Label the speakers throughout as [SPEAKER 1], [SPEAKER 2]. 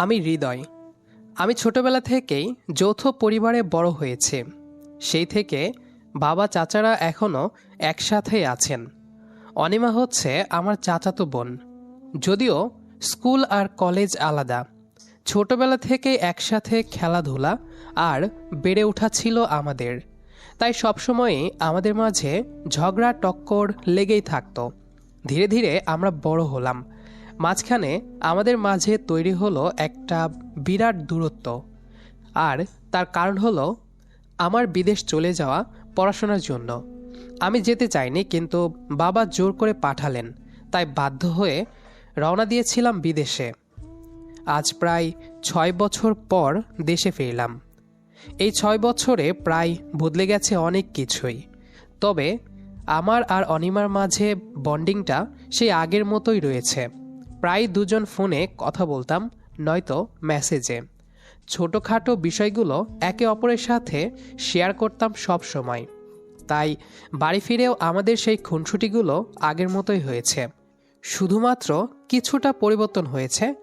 [SPEAKER 1] আমি হৃদয়। আমি ছোটবেলা থেকেই যৌথ পরিবারে বড় হয়েছি। সেই থেকে বাবা চাচারা এখনও একসাথে আছেন। অনিমা হচ্ছে আমার চাচাতো বোন। যদিও স্কুল আর কলেজ আলাদা। ছোটবেলা থেকে একসাথে খেলাধুলা আর বেড়ে ওঠা ছিল আমাদের। তাই সবসময়ই আমাদের মাঝে ঝগড়া, টক্কর লেগেই থাকতো। ধীরে ধীরে আমরা বড় হলাম। মাঝখানে আমাদের মাঝে তৈরি হলো একটা বিরাট দূরত্ব। আর তার কারণ হলো, আমার বিদেশ চলে যাওয়া পড়াশোনার জন্য। আমি যেতে চাইনি, কিন্তু বাবা জোর করে পাঠালেন, তাই বাধ্য হয়ে রওনা দিয়েছিলাম বিদেশে। আজ প্রায় ছয় বছর পর দেশে ফিরলাম। এই ছয় বছরে প্রায় বদলে গেছে অনেক কিছুই। তবে আমার আর অনিমার মাঝে বন্ডিংটা সেই আগের মতোই রয়েছে। প্রায় দুজন ফোনে কথা বলতাম, নয়তো মেসেজে। ছোটোখাটো বিষয়গুলো একে অপরের সাথে শেয়ার করতাম সব সময়। তাই বাড়ি ফিরেও আমাদের সেই খুনসুটিগুলো আগের মতোই হয়েছে। শুধুমাত্র কিছুটা পরিবর্তন হয়েছে।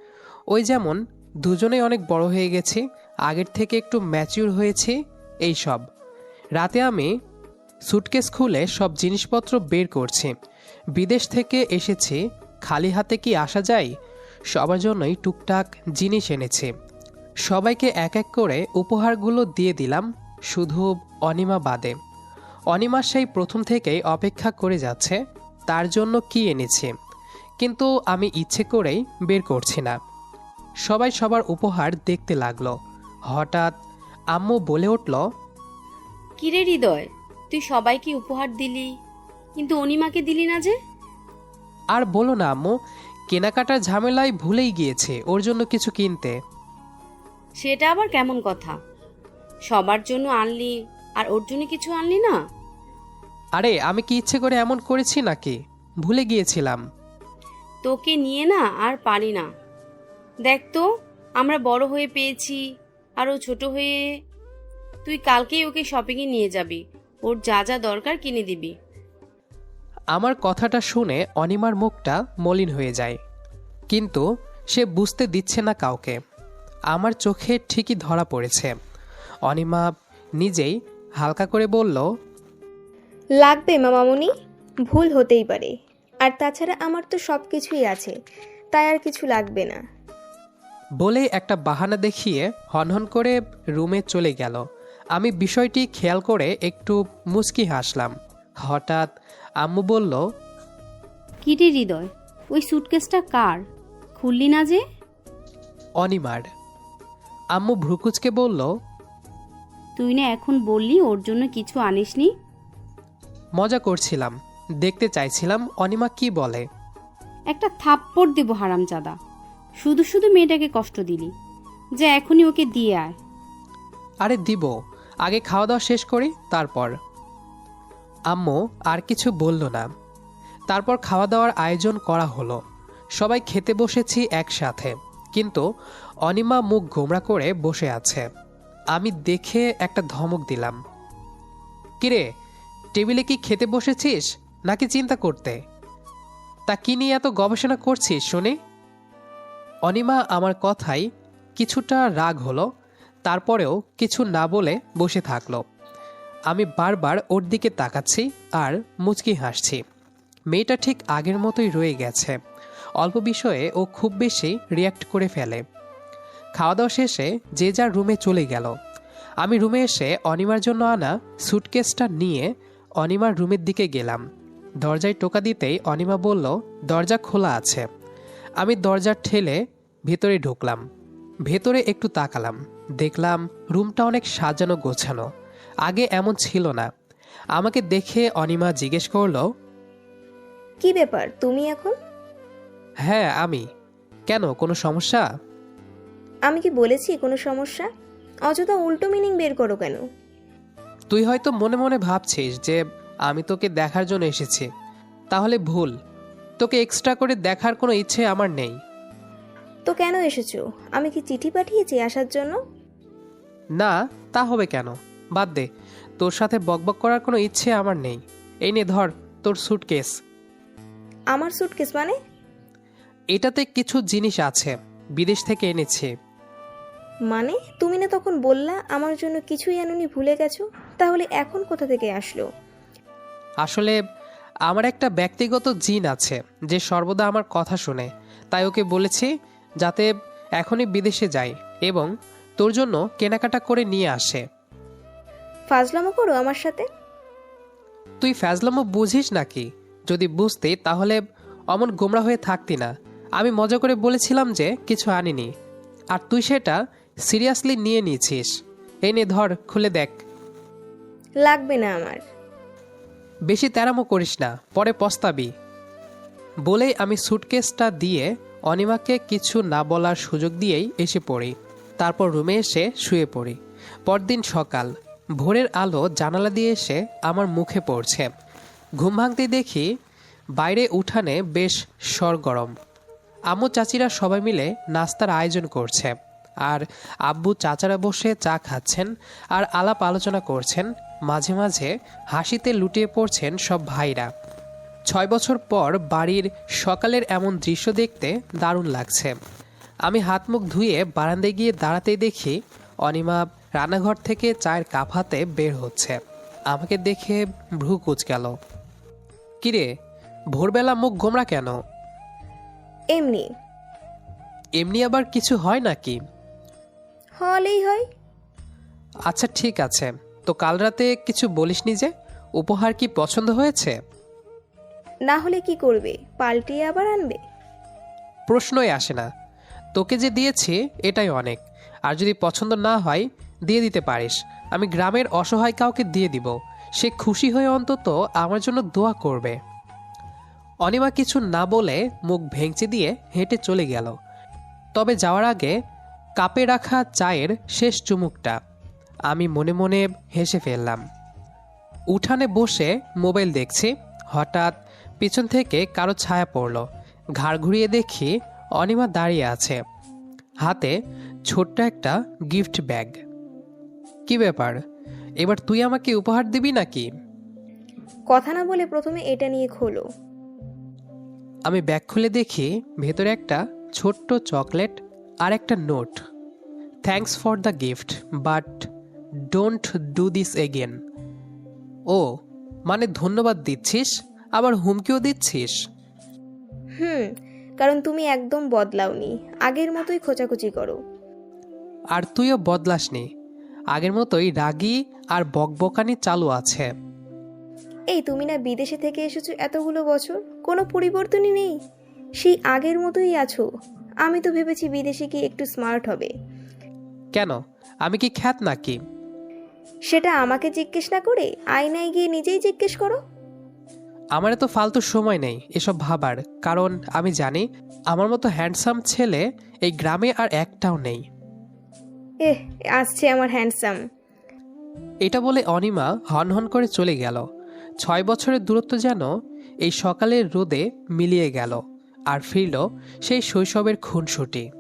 [SPEAKER 1] ওই যেমন, দুজনেই অনেক বড় হয়ে গেছি, আগের থেকে একটু ম্যাচিউর হয়েছি, এই সব। রাতে আমি সুটকেস খুলে সব জিনিসপত্র বের করছি। বিদেশ থেকে এসেছি খালি হাতে কি আসা যায়? সবার জন্যই টুকটাক জিনিস এনেছে। সবাইকে এক এক করে উপহারগুলো দিয়ে দিলাম, শুধু অনিমা বাদে। অনিমা সেই প্রথম থেকেই অপেক্ষা করে যাচ্ছে, তার জন্য কি এনেছে? কিন্তু আমি ইচ্ছে করেই বের করছি না। সবাই সবার উপহার দেখতে লাগল। হঠাৎ আম্মু বলে উঠল,
[SPEAKER 2] কিরে হৃদয়, তুই সবাইকে উপহার দিলি, কিন্তু অনিমাকে দিলি না যে?
[SPEAKER 1] আর বলো না আম্মু কেনাকাটার ঝামেলায় ভুলেই গিয়েছে ওর জন্য কিছু কিনতে।
[SPEAKER 2] সেটা আবার কেমন কথা? সবার জন্য আনলি আর ওর জন্য কিছু আনলি না?
[SPEAKER 1] আরে আমি কি ইচ্ছে করে এমন করেছি নাকি? ভুলে গিয়েছিলাম।
[SPEAKER 2] তোকে নিয়ে না আর পারি না। দেখ তো আমরা বড় হয়ে পেয়েছি আর ও ছোট হয়ে। তুই কালকেই ওকে শপিংয়ে নিয়ে যাবি ওর যা যা দরকার কিনে দিবি।
[SPEAKER 1] আমার কথাটা শুনে অনিমার মুখটা মলিন হয়ে যায়। কিন্তু সে বুঝতে দিচ্ছে না কাউকে। আমার চোখে ঠিকই ধরা পড়েছে। অনিমা নিজেই হালকা করে বলল
[SPEAKER 3] লাগবে মামামুনি ভুল হতেই পারে। আর তাছাড়া আমার তো সব কিছুই আছে তাই আর কিছু লাগবে না।
[SPEAKER 1] বলে একটা বাহানা দেখিয়ে হনহন করে রুমে চলে গেল। আমি বিষয়টি খেয়াল করে একটু মুচকি হাসলাম। হঠাৎ আম্মু বলল
[SPEAKER 2] কিরে হৃদয়? ওই সুটকেসটা কার? খুললি না যে?
[SPEAKER 1] অনিমার। আম্মু ভ্রুকুচকে বলল
[SPEAKER 2] তুই না এখন বললি ওর জন্য কিছু আনিসনি?
[SPEAKER 1] মজা করছিলাম দেখতে চাইছিলাম অনিমা কি বলে।
[SPEAKER 2] একটা থাপ্পড় দেবো হারামজাদা। শুধু শুধু মেয়েটাকে কষ্ট দিলি। যে এখনই ওকে দিয়ে আয়।
[SPEAKER 1] আরে দিব আগে খাওয়া দাওয়া শেষ করি তারপর। আম্মু আর কিছু বলল না। তারপর খাওয়া দাওয়ার আয়োজন করা হলো। সবাই খেতে বসেছি একসাথে। কিন্তু অনিমা মুখ গোমরা করে বসে আছে। আমি দেখে একটা ধমক দিলাম। কিরে, টেবিলে কি খেতে বসেছিস? নাকি চিন্তা করতে? তা কি নিয়ে এত গবেষণা করছিস, শুনি? অনিমা আমার কথাই কিছুটা রাগ হলো, তারপরেও কিছু না বলে বসে থাকল। আমি বারবার ওর দিকে তাকাচ্ছি আর মুচকি হাসছি। মেয়েটা ঠিক আগের মতোই রয়ে গেছে। অল্প বিষয়ে ও খুব বেশি রিয়াক্ট করে ফেলে। খাওয়া দাওয়া শেষে যে যার রুমে চলে গেল। আমি রুমে এসে অনিমার জন্য আনা সুটকেসটা নিয়ে অনিমার রুমের দিকে গেলাম। দরজায় টোকা দিতেই অনিমা বলল, দরজা খোলা আছে। আমি দরজা ঠেলে ভেতরে ঢুকলাম। ভেতরে একটু তাকালাম। দেখলাম রুমটা অনেক সাজানো গোছানো। আগে এমন ছিল না। আমাকে দেখে অনিমা জিজ্ঞেস করল
[SPEAKER 3] কি ব্যাপার? তুমি এখন?
[SPEAKER 1] হ্যাঁ আমি। কেন কোনো সমস্যা?
[SPEAKER 3] আমি কি বলেছি কোনো সমস্যা? অযথা উল্টো মিনিং বের করো কেন?
[SPEAKER 1] তুই হয়তো মনে মনে ভাবছিস যে আমি তোকে দেখার জন্য এসেছি। তাহলে ভুল। তোকে এক্সট্রা করে দেখার কোনো ইচ্ছে আমার নেই।
[SPEAKER 3] তো কেন এসেছ? আমি কি চিঠি পাঠিয়েছি আসার জন্য?
[SPEAKER 1] না তা হবে কেন? বাদ দে। তোর সাথে বকবক করার কোনো ইচ্ছে আমার নেই। এই নে ধর তোর সুটকেস
[SPEAKER 3] আমার সুটকেস মানে?
[SPEAKER 1] এটাতে কিছু জিনিস আছে বিদেশ থেকে এনেছি।
[SPEAKER 3] মানে? তুমি না তখন বললা আমার জন্য কিছুই আনুনি ভুলে গেছো? তাহলে এখন কোথা থেকে আসলো?
[SPEAKER 1] আসলে আমার একটা ব্যক্তিগত জিন আছে যে সর্বদা আমার কথা শুনে। তাই ওকে বলেছি যাতে এখনই বিদেশে যাই এবং তোর জন্য কেনাকাটা করে নিয়ে আসে।
[SPEAKER 3] ফাজলামো করো আমার সাথে?
[SPEAKER 1] তুই ফ্যাজলামো বুঝিস নাকি? যদি বুঝতে তাহলে অমন গোমরা হয়ে থাকতি না। আমি মজা করে বলেছিলাম যে কিছু আনিনি। আর তুই সেটা সিরিয়াসলি নিয়ে নিয়েছিস। এই নে ধর খুলে দেখ।
[SPEAKER 3] লাগবে না আমার।
[SPEAKER 1] বেশি তেরামো করিস না পরে পস্তাবি। বলেই আমি সুটকেসটা দিয়ে অনিমাকে কিছু না বলার সুযোগ দিয়েই এসে পড়ি। তারপর রুমে এসে শুয়ে পড়ি। পরদিন সকাল ভোরের আলো জানালা দিয়ে এসে আমার মুখে পড়ছে। ঘুম ভাঙতে দেখি বাইরে উঠানে বেশ সরগরম। আম্মু চাচিরা সবাই মিলে নাস্তার আয়োজন করছে আর আব্বু চাচারা বসে চা খাচ্ছেন আর আলাপ আলোচনা করছেন। মাঝে মাঝে হাসিতে লুটিয়ে পড়ছেন সব ভাইরা। ছয় বছর পর বাড়ির সকালের এমন দৃশ্য দেখতে দারুণ লাগছে। আমি হাত মুখ ধুয়ে বারান্দায় গিয়ে দাঁড়াতেই দেখি অনিমা রান্নাঘর থেকে চায়ের কাপ হাতে বের হচ্ছে। আমাকে দেখে ভ্রু কুচ গেল কিরে ভোরবেলা মুখ গোমরা কেন?
[SPEAKER 3] এমনি।
[SPEAKER 1] এমনি আবার কিছু হয় নাকি?
[SPEAKER 3] হলেই হয়।
[SPEAKER 1] আচ্ছা ঠিক আছে। তো কাল রাতে কিছু বলিসনি যে উপহার কি পছন্দ হয়েছে?
[SPEAKER 3] না হলে কি করবে? পাল্টিয়ে আবার আনবে?
[SPEAKER 1] প্রশ্নই আসে না। তোকে যে দিয়েছি এটাই অনেক। আর যদি পছন্দ না হয় দিয়ে দিতে পারিস। আমি গ্রামের অসহায় কাউকে দিয়ে দিব। সে খুশি হয়ে অন্তত আমার জন্য দোয়া করবে। অনিমা কিছু না বলে মুখ ভেঙচি দিয়ে হেঁটে চলে গেল। তবে যাওয়ার আগে কাপে রাখা চায়ের শেষ চুমুকটা আমি মনে মনে হেসে ফেললাম। উঠানে বসে মোবাইল দেখছি। হঠাৎ পিছন থেকে কারও ছায়া পড়ল। ঘাড় ঘুরিয়ে দেখি অনিমা দাঁড়িয়ে আছে। হাতে ছোট্ট একটা গিফট ব্যাগ। কি ব্যাপার? এবার তুই আমাকে উপহার দিবি নাকি?
[SPEAKER 3] কথা না বলে প্রথমে এটা নিয়ে খোলো।
[SPEAKER 1] আমি ব্যাগ খুলে দেখি ভেতরে একটা ছোট্ট চকলেট আর একটা note. Thanks for the gift but don't do this again ও মানে ধন্যবাদ দিচ্ছিস আবার হুমকিও দিচ্ছিস?
[SPEAKER 3] হুম কারণ তুমি একদম বদলাওনি। আগের মতোই খোঁচাখুচি করো।
[SPEAKER 1] আর তুইও বদলাসনি। আগের মতোই রাগী আর বকবকানি চালু আছে।
[SPEAKER 3] এই তুমি না বিদেশে থেকে এসেছ এতগুলো বছর? কোনো পরিবর্তনই নেই? সেই আগের মতোই আছো। আমি তো ভেবেছি বিদেশে কি একটু স্মার্ট হবে।
[SPEAKER 1] কেন? আমি কি খ্যাত নাকি?
[SPEAKER 3] সেটা আমাকে জিজ্ঞেস না করে আয়নায় গিয়ে নিজেই জিজ্ঞেস করো।
[SPEAKER 1] আমার এত ফালতু সময় নেই এসব ভাবার কারণ আমি জানি আমার মতো হ্যান্ডসাম ছেলে এই গ্রামে আর একটাও নেই।
[SPEAKER 3] এহ আসছে আমার হ্যান্ডসাম
[SPEAKER 1] এটা বলে অনিমা হন হন করে চলে গেল। ছয় বছরের দূরত্ব যেন এই সকালের রোদে মিলিয়ে গেল আর ফিরল সেই শৈশবের খুনসুটি।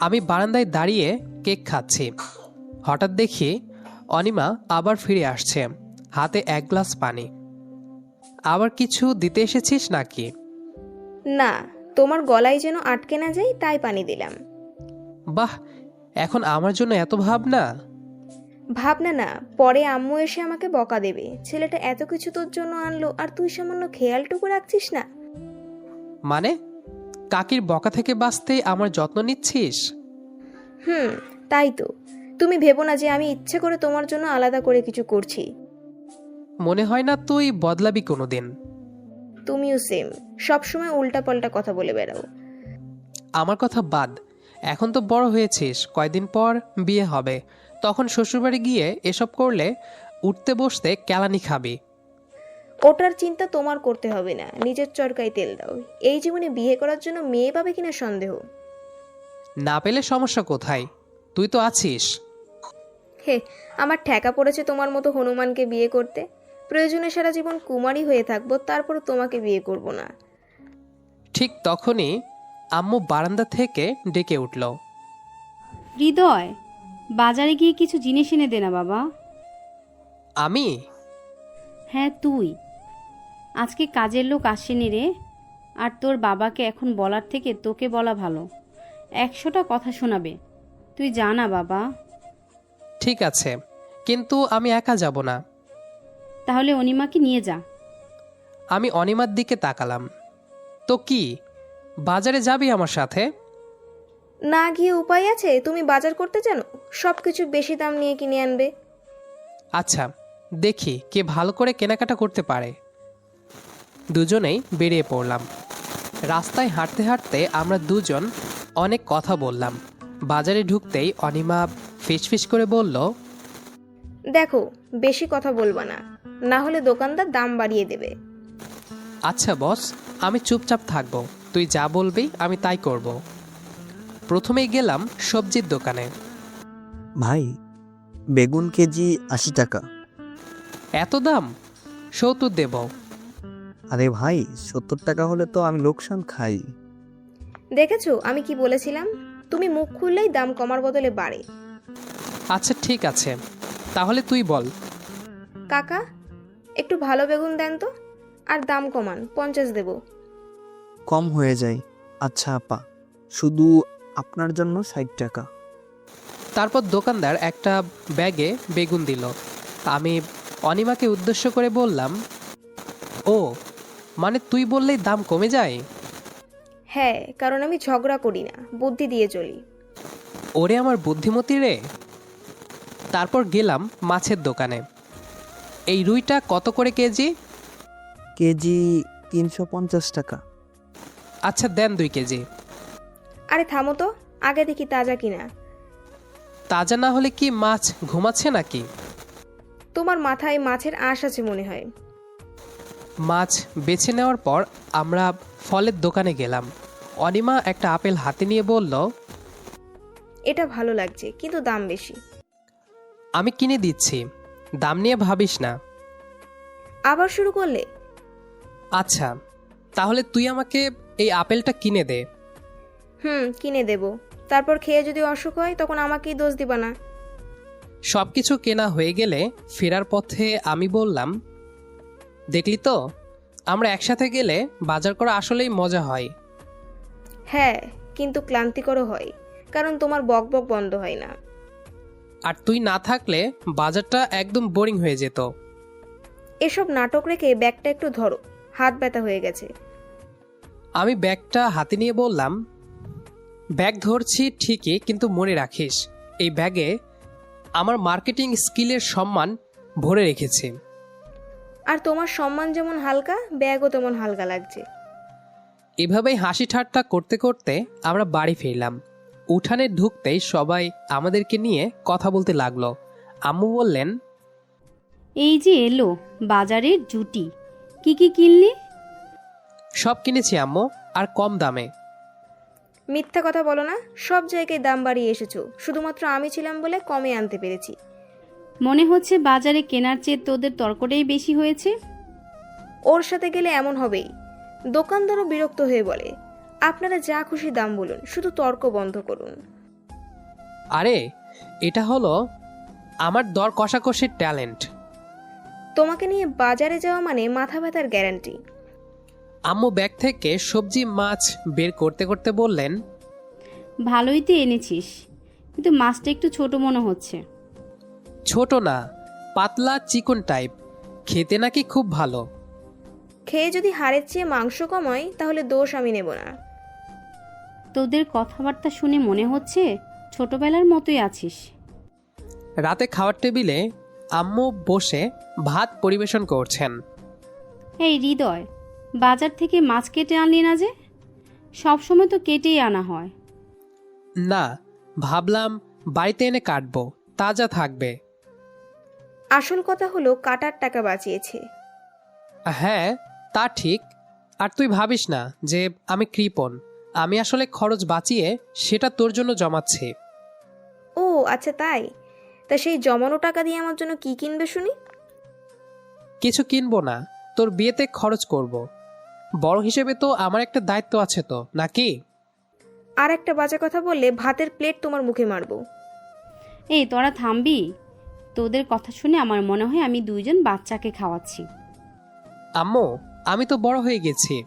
[SPEAKER 1] আমি বারান্দায় দাঁড়িয়ে কেক খাচ্ছি। হঠাৎ দেখি অনিমা আবার ফিরে আসছে হাতে এক গ্লাস পানি। আবার কিছু দিতে এসেছিস নাকি?
[SPEAKER 3] না তোমার গলায় যেন আটকে না যায় তাই পানি দিলাম।
[SPEAKER 1] বাহ এখন আমার জন্য এত ভাবনা।
[SPEAKER 3] ভাবনা না পরে আম্মু এসে আমাকে বকা দেবে। ছেলেটা এত কিছু তোর জন্য আনলো আর তুই সামান্য খেয়ালটুকু রাখছিস না?
[SPEAKER 1] মানে? কাকির বকা থেকে বাঁচতে আমার যত্ন নিচ্ছিস?
[SPEAKER 3] হুম তাই তো। তুমি ভেবো না যে আমি ইচ্ছে করে তোমার জন্য আলাদা করে কিছু করছি।
[SPEAKER 1] মনে হয় না তুই বদলাবি কোনোদিন।
[SPEAKER 3] তুমিও সেম সবসময় উল্টাপাল্টা কথা বলে বেড়াও।
[SPEAKER 1] আমার কথা বাদ। এখন তো বড় হয়েছিস কয়দিন পর বিয়ে হবে। তখন শ্বশুরবাড়ি গিয়ে এসব করলে উঠতে বসতে কেলানি খাবি।
[SPEAKER 3] ওটার চিন্তা তোমার করতে হবে না নিজের চরকায় তেল দাও। এই জীবনে বিয়ে করার জন্য মেয়ে পাবে কিনা সন্দেহ?
[SPEAKER 1] না পেলে সমস্যা কোথায়? তুই তো আছিস।
[SPEAKER 3] হে আমার ঠেকা পড়েছে তোমার মতো হনুমানকে বিয়ে করতে। প্রয়োজনে সারা জীবন কুমারী হয়ে থাকব তারপর তোমাকে বিয়ে করব না।
[SPEAKER 1] ঠিক তখনই আম্মু বারান্দা থেকে ডেকে উঠল।
[SPEAKER 2] হৃদয় বাজারে গিয়ে কিছু জিনিস এনে দে না বাবা।
[SPEAKER 1] আমি?
[SPEAKER 2] হ্যাঁ তুই। আজকে কাজের লোক আসেনি রে। আর তোর বাবাকে এখন বলার থেকে তোকে বলা ভালো। একশোটা কথা শোনাবে। তুই জানা বাবা।
[SPEAKER 1] ঠিক আছে কিন্তু আমি একা যাব না।
[SPEAKER 2] তাহলে অনিমাকে নিয়ে যা।
[SPEAKER 1] আমি অনিমার দিকে তাকালাম। তো কি? বাজারে যাবি আমার সাথে?
[SPEAKER 3] না গিয়ে উপায় আছে? তুমি বাজার করতে জানো? সব কিছু বেশি দাম নিয়ে কিনে আনবে।
[SPEAKER 1] আচ্ছা দেখি কে ভালো করে কেনাকাটা করতে পারে। দুজনেই বেরিয়ে পড়লাম। রাস্তায় হাঁটতে হাঁটতে আমরা দুজন অনেক কথা বললাম। বাজারে ঢুকতেই অনিমা ফিসফিস করে বলল
[SPEAKER 3] দেখো বেশি কথা বলবা না। না হলে দোকানদার দাম বাড়িয়ে দেবে।
[SPEAKER 1] আচ্ছা বস আমি চুপচাপ থাকব। তুই যা বলবি আমি তাই করব। প্রথমেই গেলাম সবজির দোকানে।
[SPEAKER 4] ভাই বেগুন কেজি আশি টাকা।
[SPEAKER 1] এত দাম? সত্তর দেব।
[SPEAKER 4] আরে ভাই সত্তর টাকা হলে তো আমি লোকসান খাই।
[SPEAKER 3] দেখেছ আমি কি বলেছিলাম? তুমি মুখ খুললেই দাম কমার বদলে বাড়ে।
[SPEAKER 1] আচ্ছা ঠিক আছে। তাহলে তুই বল।
[SPEAKER 3] কাকা একটু ভালো বেগুন দেন তো। আর দাম কমান পঞ্চাশ দেব।
[SPEAKER 4] কম হয়ে যায়। আচ্ছা আপা শুধু আপনার জন্য ষাট টাকা।
[SPEAKER 1] তারপর দোকানদার একটা ব্যাগে বেগুন দিল। আমি অনিমাকে উদ্দেশ্য করে বললাম ও মানে তুই বললেই দাম কমে যায়?
[SPEAKER 3] হ্যাঁ কারণ আমি ঝগড়া করি না বুদ্ধি দিয়ে চলি।
[SPEAKER 1] ওরে আমার বুদ্ধিমতি রে! তারপর গেলাম মাছের দোকানে। এই রুইটা কত করে কেজি?
[SPEAKER 4] কেজি তিনশো পঞ্চাশ টাকা।
[SPEAKER 1] আচ্ছা দেন দুই কেজি।
[SPEAKER 3] আরে থামো তো আগে দেখি তাজা কিনা।
[SPEAKER 1] তাজা না হলে কি মাছ ঘুমাচ্ছে নাকি?
[SPEAKER 3] তোমার মাথায় মাছের আঁশ আছে মনে হয়।
[SPEAKER 1] মাছ বেছে নেওয়ার পর আমরা ফলের দোকানে গেলাম। অনিমা একটা আপেল হাতে নিয়ে বলল
[SPEAKER 3] এটা ভালো লাগছে কিন্তু দাম বেশি।
[SPEAKER 1] আমি কিনে দিচ্ছি দাম নিয়ে ভাবিস না।
[SPEAKER 3] আবার শুরু করলে?
[SPEAKER 1] আচ্ছা তাহলে তুই আমাকে এই আপেলটা কিনে দে।
[SPEAKER 3] হুম কিনে দেব। তারপর খেয়ে যদি অসুখ হয় তখন আমাকেই দোষ দিবা না।
[SPEAKER 1] সব কিছু কেনা হয়ে গেলে ফেরার পথে আমি বললাম দেখলি তো আমরা একসাথে গেলে বাজার করা আসলেই মজা হয়।
[SPEAKER 3] হ্যাঁ কিন্তু ক্লান্তিকরও হয় কারণ তোমার বক বক বন্ধ হয় না।
[SPEAKER 1] আর তুই না থাকলে বাজারটা একদম বোরিং হয়ে যেত।
[SPEAKER 3] এসব নাটক রেখে ব্যাগটা একটু ধরো হাত ব্যথা হয়ে গেছে।
[SPEAKER 1] আমি ব্যাগটা হাতে নিয়ে বললাম ব্যাগ ধরছি ঠিকই কিন্তু মনে রাখিস এই ব্যাগে আমার মার্কেটিং স্কিলের সম্মান ভরে রেখেছি।
[SPEAKER 3] আর তোমার সম্মান যেমন হালকা ব্যাগও তেমন হালকা লাগছে।
[SPEAKER 1] এভাবেই হাসি ঠাট্টা করতে করতে আমরা বাড়ি ফিরলাম। উঠানে ঢুকতেই সবাই আমাদেরকে নিয়ে কথা বলতে লাগল। আম্মু বললেন
[SPEAKER 2] এই যে এলো বাজারের জুটি। কি কি কিনলি?
[SPEAKER 1] সব কিনেছি আম্মু আর কম দামে।
[SPEAKER 3] মিথ্যা কথা বলো না সব জায়গায় দাম বাড়িয়ে এসেছ। শুধুমাত্র আমি ছিলাম বলে কমে আনতে পেরেছি।
[SPEAKER 2] মনে হচ্ছে বাজারে কেনার চেয়ে তোদের তর্কটাই বেশি হয়েছে?
[SPEAKER 3] ওর সাথে গেলে এমন হবেই। দোকানদারও বিরক্ত হয়ে বলে আপনারা যা খুশি দাম বলুন শুধু তর্ক বন্ধ করুন।
[SPEAKER 1] আরে এটা হলো আমার দর কষাকষির ট্যালেন্ট।
[SPEAKER 3] তোমাকে নিয়ে বাজারে যাওয়া মানে মাথা ব্যথার গ্যারান্টি।
[SPEAKER 1] আম্মু ব্যাগ থেকে সবজি মাছ বের করতে করতে বললেন
[SPEAKER 2] ভালোই তো এনেছিস কিন্তু মাছটা একটু ছোট মনে হচ্ছে।
[SPEAKER 1] ছোট না পাতলা চিকন টাইপ খেতে নাকি খুব ভালো।
[SPEAKER 3] খেয়ে যদি হাড়ের চেয়ে মাংস কমায় তাহলে দোষ আমি নেব না।
[SPEAKER 2] তোদের কথাবার্তা শুনে মনে হচ্ছে ছোটবেলার মতোই আছিস।
[SPEAKER 1] রাতে খাওয়ার টেবিলে আম্মু বসে ভাত পরিবেশন করছেন।
[SPEAKER 2] এই হৃদয় বাজার থেকে মাছ কেটে আনলি না যে? সবসময় তো কেটেই আনা হয়।
[SPEAKER 1] না ভাবলাম বাড়িতে এনে কাটবো তাজা থাকবে।
[SPEAKER 3] আসল কথা হলো কাটার টাকা বাঁচিয়েছে।
[SPEAKER 1] হ্যাঁ তা ঠিক। আর তুই ভাবিস না যে আমি কৃপণ আমি আসলে খরচ বাঁচিয়ে সেটা তোর জন্য জমাচ্ছি।
[SPEAKER 3] ও আচ্ছা তাই? তা সেই জমানো টাকা দিয়ে আমার জন্য কি কিনবে শুনি?
[SPEAKER 1] কিছু কিনবো না তোর বিয়েতে খরচ করব। বড় হিসেবে তো আমার একটা দায়িত্ব আছে তো নাকি?
[SPEAKER 3] আর একটা বাজে কথা বললে ভাতের প্লেট তোমার মুখে মারবো।
[SPEAKER 2] এই তোরা থামবি? তোদের কথা শুনে আমার মনে হয় আমি দুইজন বাচ্চাকে খাওয়াচ্ছি।
[SPEAKER 1] আম্মু আমি তো বড় হয়ে গেছি।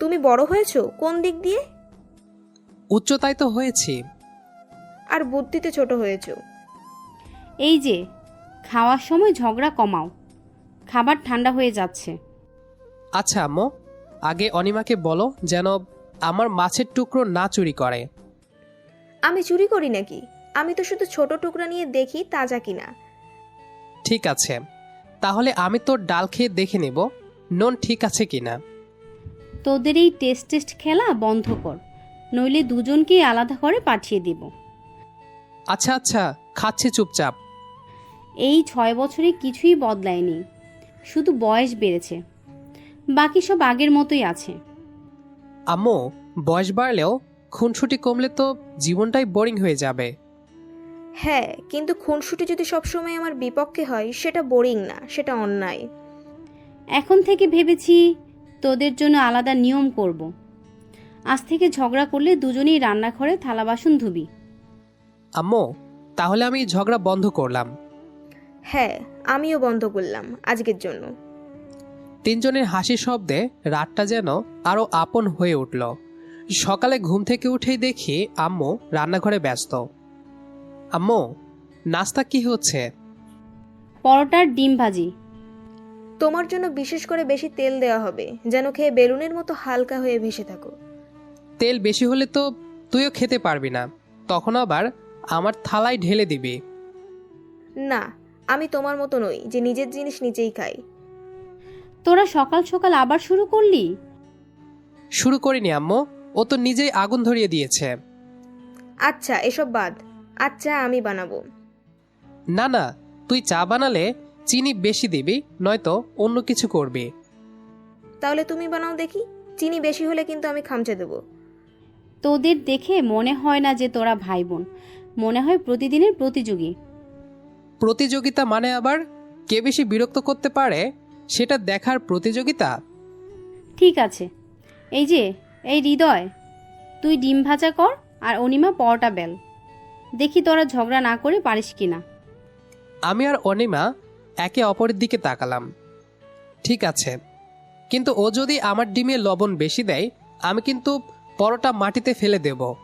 [SPEAKER 3] তুমি বড় হয়েছো? কোন দিক দিয়ে?
[SPEAKER 1] উচ্চতায় তো হয়েছি।
[SPEAKER 3] আর বুদ্ধিতে ছোট হয়েছো।
[SPEAKER 2] এই যে খাওয়ার সময় ঝগড়া কমাও। খাবার ঠান্ডা হয়ে যাচ্ছে।
[SPEAKER 1] আচ্ছা আম্মু আগে অনিমাকে বলো যেন আমার মাছের টুকরো না চুরি করে।
[SPEAKER 3] আমি চুরি করি নাকি? আমি তো শুধু ছোট টুকরা নিয়ে দেখি তাজা কিনা।
[SPEAKER 1] ঠিক আছে তাহলে আমি তোর ডাল খেয়ে দেখে নেব নুন ঠিক আছে কিনা।
[SPEAKER 2] তোদের এই টেস্ট টেস্ট খেলা বন্ধ কর নইলে দুজনকেই আলাদা করে পাঠিয়ে দিব।
[SPEAKER 1] আচ্ছা আচ্ছা খাচ্ছে চুপচাপ।
[SPEAKER 2] এই ছয় বছরে কিছুই বদলায়নি শুধু বয়স বেড়েছে। বাকি সব আগের মতোই আছে।
[SPEAKER 1] আম্মু বয়স বাড়লেও খুনসুটি কমলে তো জীবনটাই বোরিং হয়ে যাবে।
[SPEAKER 3] হ্যাঁ কিন্তু খুনসুটি যদি সবসময় আমার বিপক্ষে হয় সেটা বোরিং না সেটা অন্যায়।
[SPEAKER 2] এখন থেকে ভেবেছি তোদের জন্য আলাদা নিয়ম করব। আজ থেকে ঝগড়া করলে দুজনেই রান্নাঘরে থালা বাসন ধুবি।
[SPEAKER 1] আম্মু তাহলে আমি ঝগড়া বন্ধ করলাম।
[SPEAKER 3] হ্যাঁ আমিও বন্ধ করলাম আজকের জন্য।
[SPEAKER 1] তিনজনের হাসি শব্দে রাতটা যেন আরও আপন হয়ে উঠল। সকালে ঘুম থেকে উঠেই দেখি আম্মু রান্নাঘরে ব্যস্ত। আম্মু নাস্তা কি হচ্ছে?
[SPEAKER 2] পরোটার ডিম ভাজি।
[SPEAKER 3] তোমার জন্য বিশেষ করে বেশি তেল দেওয়া হবে যেন খেয়ে বেলুনের মতো হালকা হয়ে ভেসে থাকো।
[SPEAKER 1] তেল বেশি হলে তো তুইও খেতে পারবি না তখন আবার আমার থালায় ঢেলে দিবি।
[SPEAKER 3] না আমি তোমার মতো নই যে নিজের জিনিস নিজেই খাই।
[SPEAKER 2] তোরা সকাল সকাল আবার শুরু করলি?
[SPEAKER 1] শুরু করিনি আম্মু। ও তো নিজেই আগুন ধরিয়ে দিয়েছে।
[SPEAKER 3] আচ্ছা এসব বাদ। আচ্ছা আমি বানাবো।
[SPEAKER 1] না না তুই চা বানালে চিনি বেশি দিবি নয়তো অন্য কিছু করবি।
[SPEAKER 3] তাহলে তুমি বানাও দেখি। চিনি বেশি হলে কিন্তু আমি খামচে দেবো।
[SPEAKER 2] তোদের দেখে মনে হয় না যে তোরা ভাই বোন মনে হয় প্রতিদিনের প্রতিযোগী।
[SPEAKER 1] প্রতিযোগিতা মানে আবার কে বেশি বিরক্ত করতে পারে সেটা দেখার প্রতিযোগিতা?
[SPEAKER 2] ঠিক আছে। এই যে এই হৃদয় তুই ডিম ভাজা কর আর অনিমা পরোটা বেল। দেখি তোরা ঝগড়া না করে পারিস কিনা।
[SPEAKER 1] আমি আর অনিমা একে অপরের দিকে তাকালাম। ঠিক আছে। কিন্তু ও যদি আমার ডিমে লবণ বেশি দেয় আমি কিন্তু পরোটা মাটিতে ফেলে দেব।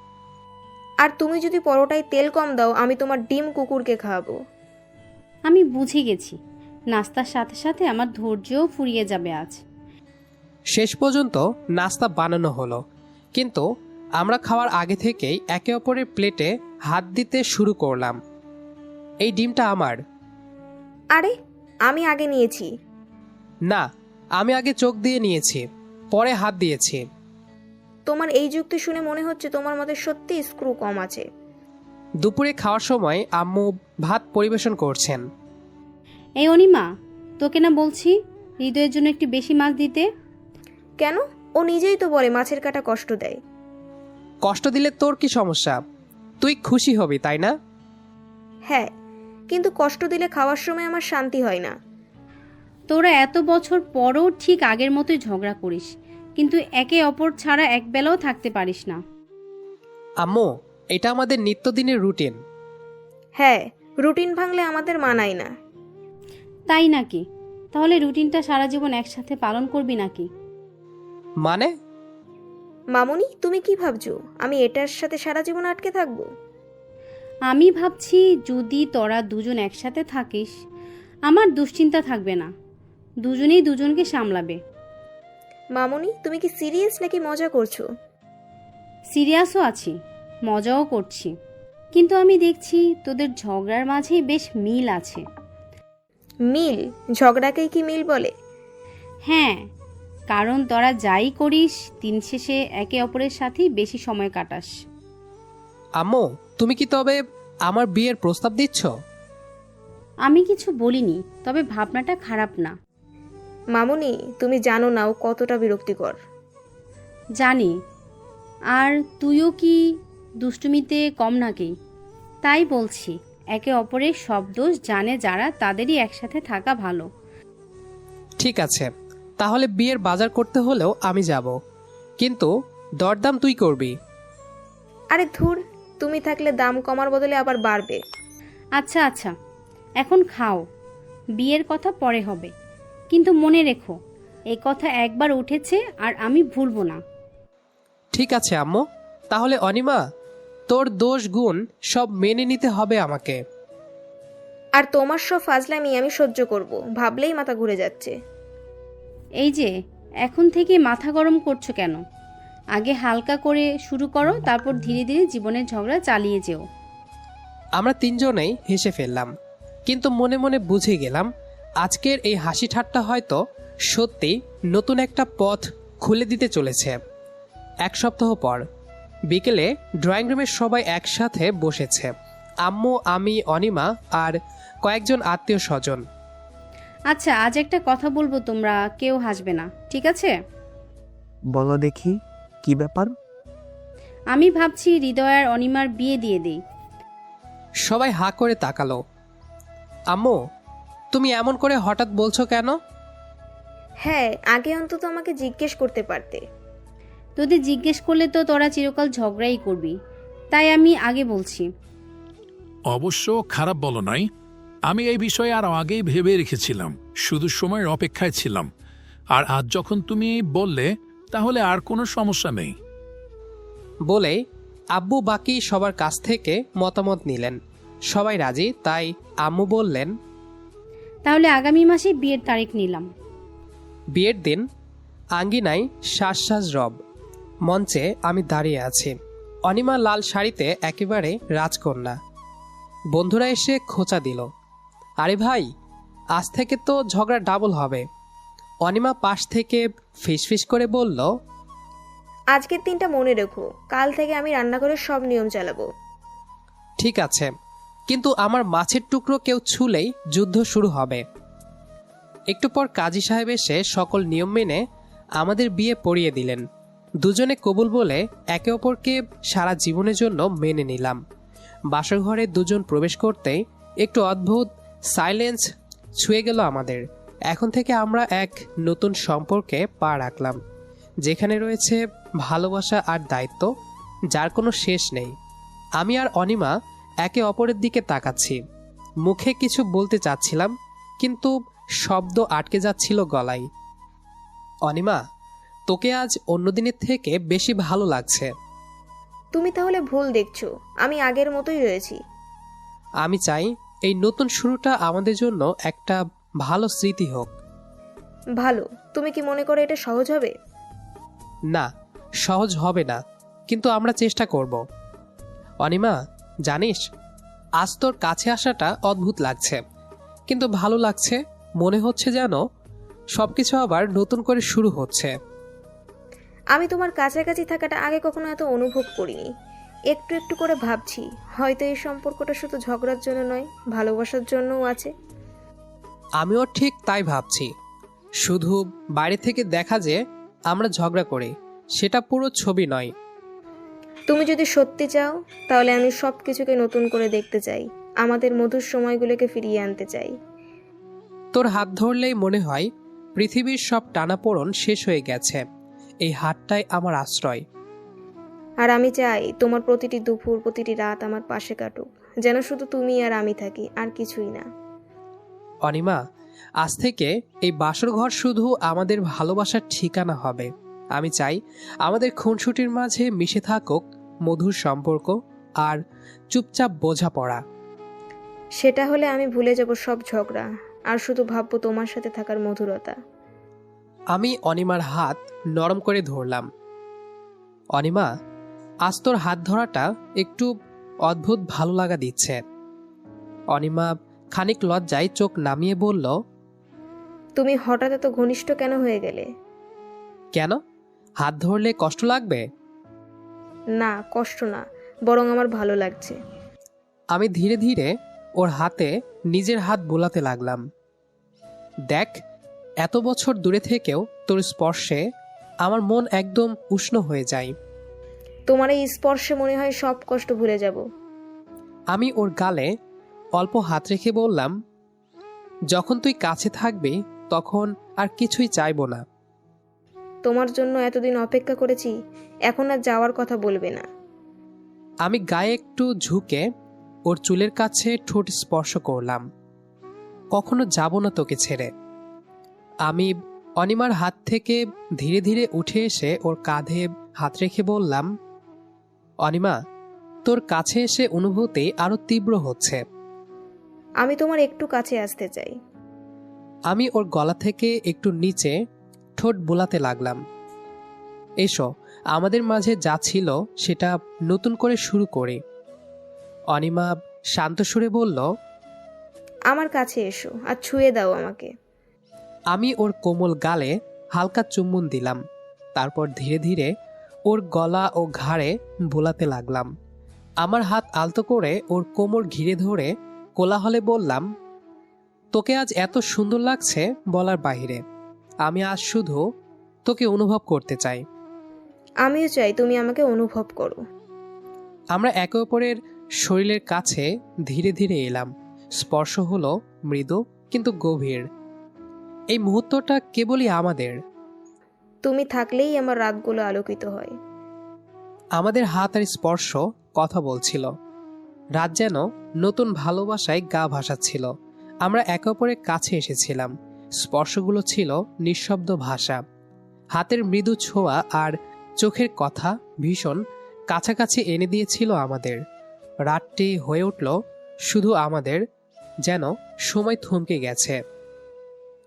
[SPEAKER 3] আর তুমি যদি পরোটায় তেল কম দাও আমি তোমার ডিম কুকুরকে খাওয়াবো।
[SPEAKER 2] আমি বুঝে গেছি। নাস্তার সাথে সাথে আমার ধৈর্যও ফুরিয়ে যাবে আজ।
[SPEAKER 1] শেষ পর্যন্ত নাস্তা বানানো হলো। কিন্তু আমরা খাওয়ার আগে থেকেই একে অপরের প্লেটে হাত দিতে শুরু করলাম। এই ডিমটা আমার।
[SPEAKER 3] আরে আমি আগে নিয়েছি।
[SPEAKER 1] না আমি আগে চোখ দিয়ে নিয়েছি পরে হাত দিয়েছি।
[SPEAKER 3] তোমার এই যুক্তি শুনে মনে হচ্ছে তোমার মধ্যে সত্যি স্ক্রু কম আছে।
[SPEAKER 1] দুপুরে খাওয়ার সময় আম্মু ভাত পরিবেশন করছেন।
[SPEAKER 2] এই অনিমা তোকে না বলছি হৃদয়ের জন্য একটু বেশি মাছ দিতে?
[SPEAKER 3] কেন? ও নিজেই তো বলে মাছের কাটা কষ্ট দেয়।
[SPEAKER 1] কষ্ট দিলে তোর কি সমস্যা? তুই খুশি হবি তাই না?
[SPEAKER 3] হ্যাঁ কিন্তু কষ্ট দিলে খাওয়ার সময় আমার শান্তি হয় না।
[SPEAKER 2] তোরা এত বছর পরও ঠিক আগের মতোই ঝগড়া করিস কিন্তু একে অপর ছাড়া এক বেলাও থাকতে পারিস না।
[SPEAKER 1] আম্মু এটা আমাদের নিত্যদিনের রুটিন।
[SPEAKER 3] হ্যাঁ রুটিন ভাঙলে আমাদের মানায় না।
[SPEAKER 2] তাই নাকি? তাহলে রুটিনটা সারা জীবন একসাথে পালন করবি নাকি?
[SPEAKER 1] মানে?
[SPEAKER 3] মামুনি তুমি কি ভাবছ? আমি এটার সাথে সারা জীবন আটকে থাকব?
[SPEAKER 2] আমি ভাবছি যদি তোরা দুজন একসাথে থাকিস আমার দুশ্চিন্তা থাকবে না। দুজনেই দুজনকে সামলাবে।
[SPEAKER 3] মামুনি তুমি কি সিরিয়াস নাকি মজা করছ?
[SPEAKER 2] সিরিয়াসও আছি মজাও করছি। কিন্তু আমি দেখছি তোদের ঝগড়ার মাঝেই বেশ মিল আছে।
[SPEAKER 3] মিল? ঝগড়াকেই কি মিল বলে?
[SPEAKER 2] হ্যাঁ কারণ তোরা যাই করিস দিন শেষে একে অপরের সাথেই বেশি সময় কাটাস।
[SPEAKER 1] আম্মু তুমি কি তবে আমার বিয়ের প্রস্তাব দিচ্ছ?
[SPEAKER 2] আমি কিছু বলিনি তবে ভাবনাটা খারাপ না।
[SPEAKER 3] মামুনি তুমি জানো না ও কতটা বিরক্তিকর।
[SPEAKER 2] জানি। আর তুইও কি দুষ্টুমিতে কম নাকি? তাই বলছি। একে অপরের সব দোষ জানে যারা তাদেরই একসাথে থাকা ভালো।
[SPEAKER 1] ঠিক আছে তাহলে বিয়ের বাজার করতে হলেও আমি যাব। কিন্তু দরদাম তুই করবি।
[SPEAKER 3] আরে ধুর তুমি থাকলে দাম কমার বদলে আবার বাড়বে।
[SPEAKER 2] আচ্ছা আচ্ছা এখন খাও। বিয়ের কথা পরে হবে। কিন্তু মনে রেখো এই কথা একবার উঠেছে আর আমি ভুলবো না।
[SPEAKER 1] ঠিক আছে আম্মু। তাহলে অনিমা তোর দোষ গুণ সব মেনে নিতে হবে আমাকে।
[SPEAKER 3] আর তোমার সব ফাজলামি আমি সহ্য করব। ভাবলেই মাথা ঘুরে যাচ্ছে।
[SPEAKER 2] এই যে এখন থেকে মাথা গরম করছ কেন? আগে হালকা করে শুরু করো তারপর ধীরে ধীরে জীবনের ঝগড়া চালিয়ে যেও।
[SPEAKER 1] আমরা তিনজনেই হেসে ফেললাম। কিন্তু মনে মনে বুঝে গেলাম আজকের এই হাসি ঠাট্টা হয়তো সত্যি নতুন একটা পথ খুলে দিতে চলেছে। এক সপ্তাহ পর বিকেলে ড্রয়িং রুমের সবাই একসাথে বসেছে। আম্মু আমি অনিমা আর কয়েকজন আত্মীয় স্বজন।
[SPEAKER 2] আচ্ছা আজ একটা কথা বলব তোমরা কেউ হাসবে না ঠিক আছে?
[SPEAKER 4] বলো দেখি কি ব্যাপার?
[SPEAKER 2] আমি ভাবছি হৃদয় আর অনিমার বিয়ে দিয়ে দিই।
[SPEAKER 1] সবাই হা করে তাকালো। আম্মু তুমি এমন করে হঠাৎ বলছো কেন?
[SPEAKER 3] হ্যাঁ আগে অন্তত আমাকে জিজ্ঞেস করতে পারতে।
[SPEAKER 2] তোদের জিজ্ঞেস করলে তো তোরা চিরকাল ঝগড়াই করবি। তাই আমি আগে বলছি।
[SPEAKER 5] অবশ্য খারাপ বলো নাই। আমি এই বিষয়ে আরও আগেই ভেবে রেখেছিলাম। শুধু সময়ের অপেক্ষায় ছিলাম। আর আজ যখন তুমি বললে তাহলে আর কোনো সমস্যা নেই।
[SPEAKER 1] বলে আব্বু বাকি সবার কাছ থেকে মতামত নিলেন। সবাই রাজি তাই আম্মু বললেন
[SPEAKER 2] তাহলে আগামী মাসে বিয়ের তারিখ নিলাম।
[SPEAKER 1] বিয়ের দিন আঙ্গিনায় শ্বাস শ্বাস রব। মঞ্চে আমি দাঁড়িয়ে আছি। অনিমা লাল শাড়িতে একেবারে রাজকন্যা। বন্ধুরা এসে খোঁচা দিল। আরে ভাই আজ থেকে তো ঝগড়া ডাবল হবে। অনিমা পাশ থেকে ফিসফিস করে বলল
[SPEAKER 3] আজকের দিনটা মনে রেখো কাল থেকে আমি রান্না করে সব নিয়ম চালাবো।
[SPEAKER 1] ঠিক আছে কিন্তু আমার মাছের টুকরো কেউ ছুলেই যুদ্ধ শুরু হবে। একটু পর কাজী সাহেব এসে সকল নিয়ম মেনে আমাদের বিয়ে পড়িয়ে দিলেন। দুজনে কবুল বলে একে অপরকে সারা জীবনের জন্য মেনে নিলাম। বাসর ঘরে দুজন প্রবেশ করতেই একটু অদ্ভুত সাইলেন্স ছুঁয়ে গেল আমাদের। এখন থেকে আমরা এক নতুন সম্পর্কে পা রাখলাম, যেখানে রয়েছে ভালোবাসা আর দায়িত্ব, যার কোনো শেষ নেই। আমি আর অনিমা একে অপরের দিকে তাকাচ্ছি। মুখে কিছু বলতে চাচ্ছিলাম, কিন্তু শব্দ আটকে যাচ্ছিল গলায়। অনিমা তোকে আজ অন্যদিনের থেকে বেশি ভালো লাগছে।
[SPEAKER 3] তুমি তাহলে ভুল দেখছ। আমি আগের মতোই রয়েছি।
[SPEAKER 1] আমি চাই এই নতুন শুরুটা আমাদের জন্য একটা ভালো স্মৃতি হোক।
[SPEAKER 3] ভালো। তুমি কি মনে করো এটা সহজ হবে?
[SPEAKER 1] না সহজ হবে না কিন্তু আমরা চেষ্টা করব। অনিমা জানিস আজ তোর কাছে আসাটা অদ্ভুত লাগছে। কিন্তু ভালো লাগছে মনে হচ্ছে যেন সব কিছু আবার নতুন করে শুরু হচ্ছে।
[SPEAKER 3] আমি তোমার কাছাকাছি থাকাটা আগে কখনো এত অনুভব করিনি। একটু একটু করে ভাবছি হয়তো এই সম্পর্কটা শুধু ঝগড়ার জন্য নয় ভালোবাসার জন্যও আছে।
[SPEAKER 1] আমিও ঠিক তাই ভাবছি। শুধু বাইরে থেকে দেখা যে আমরা ঝগড়া করি সেটা পুরো ছবি নয়।
[SPEAKER 3] তুমি যদি সত্যি চাও তাহলে আমি সব কিছুকে নতুন করে দেখতে চাই আমাদের মধুর সময়গুলোকে ফিরিয়ে আনতে চাই।
[SPEAKER 1] তোর হাত ধরলেই মনে হয় পৃথিবীর সব টানাপোড়ন শেষ হয়ে গেছে। এই হাতটাই আমার আশ্রয়।
[SPEAKER 3] আর আমি চাই তোমার প্রতিটি দুপুর প্রতিটি রাত আমার পাশে কাটুক। যেন শুধু তুমি আর আমি থাকি আর কিছুই না।
[SPEAKER 1] অনিমা আজ থেকে এই বাসর ঘর শুধু আমাদের ভালোবাসার ঠিকানা হবে। আমি চাই আমাদের খুনসুটির মাঝে মিশে থাকুক মধুর সম্পর্ক আর চুপচাপ বোঝাপড়া।
[SPEAKER 3] সেটা হলে আমি ভুলে যাব সব ঝগড়া আর শুধু ভাববো তোমার সাথে থাকার মধুরতা।
[SPEAKER 1] আমি অনিমার হাত নরম করে ধরলাম। অনিমা আজ তোর হাত ধরাটা একটু অদ্ভুত ভালো লাগা দিচ্ছে। অনিমা খানিক লজ্জায় চোখ নামিয়ে বলল
[SPEAKER 3] তুমি হঠাৎ এত ঘনিষ্ঠ কেন হয়ে গেলে?
[SPEAKER 1] কেন? হাত ধরলে কষ্ট লাগবে?
[SPEAKER 3] না কষ্ট না বরং আমার ভালো লাগছে।
[SPEAKER 1] আমি ধীরে ধীরে ওর হাতে নিজের হাত বোলাতে লাগলাম। দেখ এত বছর দূরে থেকেও তোর স্পর্শে আমার মন একদম উষ্ণ হয়ে যায়।
[SPEAKER 3] তোমার এই স্পর্শে মনে হয় সব কষ্ট ভুলে যাব।
[SPEAKER 1] আমি ওর গালে অল্প হাত রেখে বললাম যখন তুই কাছে থাকবি তখন আর কিছুই চাইব না।
[SPEAKER 3] তোমার জন্য এতদিন অপেক্ষা করেছি এখন আর যাওয়ার কথা বলবে না।
[SPEAKER 1] আমি গায়ে একটু ঝুঁকে ওর চুলের কাছে ঠোঁট স্পর্শ করলাম। কখনো যাব না তোকে ছেড়ে। আমি অনিমার হাত থেকে ধীরে ধীরে উঠে এসে ওর কাঁধে হাত রেখে বললাম অনিমা তোর কাছে এসে অনুভূতি আরও তীব্র হচ্ছে।
[SPEAKER 3] আমি তোমার একটু কাছে আসতে চাই।
[SPEAKER 1] আমি ওর গলা থেকে একটু নিচে ঠোঁট বোলাতে লাগলাম। এসো আমাদের মাঝে যা ছিল সেটা নতুন করে শুরু করি। অনিমা শান্ত সুরে বলল
[SPEAKER 3] আমার কাছে এসো আর ছুঁয়ে দাও আমাকে।
[SPEAKER 1] আমি ওর কোমল গালে হালকা চুম্বন দিলাম। তারপর ধীরে ধীরে ওর গলা ও ঘাড়ে বোলাতে লাগলাম। আমার হাত আলতো করে ওর কোমর ঘিরে ধরে কোলাহলে বললাম তোকে আজ এত সুন্দর লাগছে বলার বাইরে আমি আজ শুধু তোকে অনুভব করতে চাই।
[SPEAKER 3] আমিও চাই তুমি আমাকে অনুভব করো।
[SPEAKER 1] আমরা একে অপরের শরীরের কাছে ধীরে ধীরে এলাম। স্পর্শ হলো মৃদু কিন্তু গভীর। এই মুহূর্তটা কেবলই আমাদের।
[SPEAKER 3] তুমি থাকলেই আমার রাতগুলো আলোকিত হয়।
[SPEAKER 1] আমাদের হাত আর স্পর্শ কথা বলছিল। রাত যেন নতুন ভালোবাসায় গা ভাসাচ্ছিল। আমরা একে অপরের কাছে এসেছিলাম। স্পর্শগুলো ছিল নিঃশব্দ ভাষা। হাতের মৃদু ছোঁয়া আর চোখের কথা ভীষণ কাছাকাছি এনে দিয়েছিল আমাদের। রাতটি হয়ে উঠল শুধু আমাদের যেন সময় থমকে গেছে।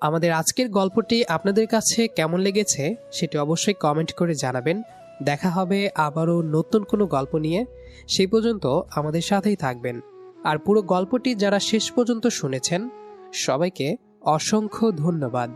[SPEAKER 1] আমাদের আজকের গল্পটি আপনাদের কাছে কেমন লেগেছে সেটি অবশ্যই কমেন্ট করে জানাবেন। দেখা হবে আবারও নতুন কোনো গল্প নিয়ে। সেই পর্যন্ত আমাদের সাথেই থাকবেন। আর পুরো গল্পটি যারা শেষ পর্যন্ত শুনেছেন, সবাইকে অসংখ্য ধন্যবাদ।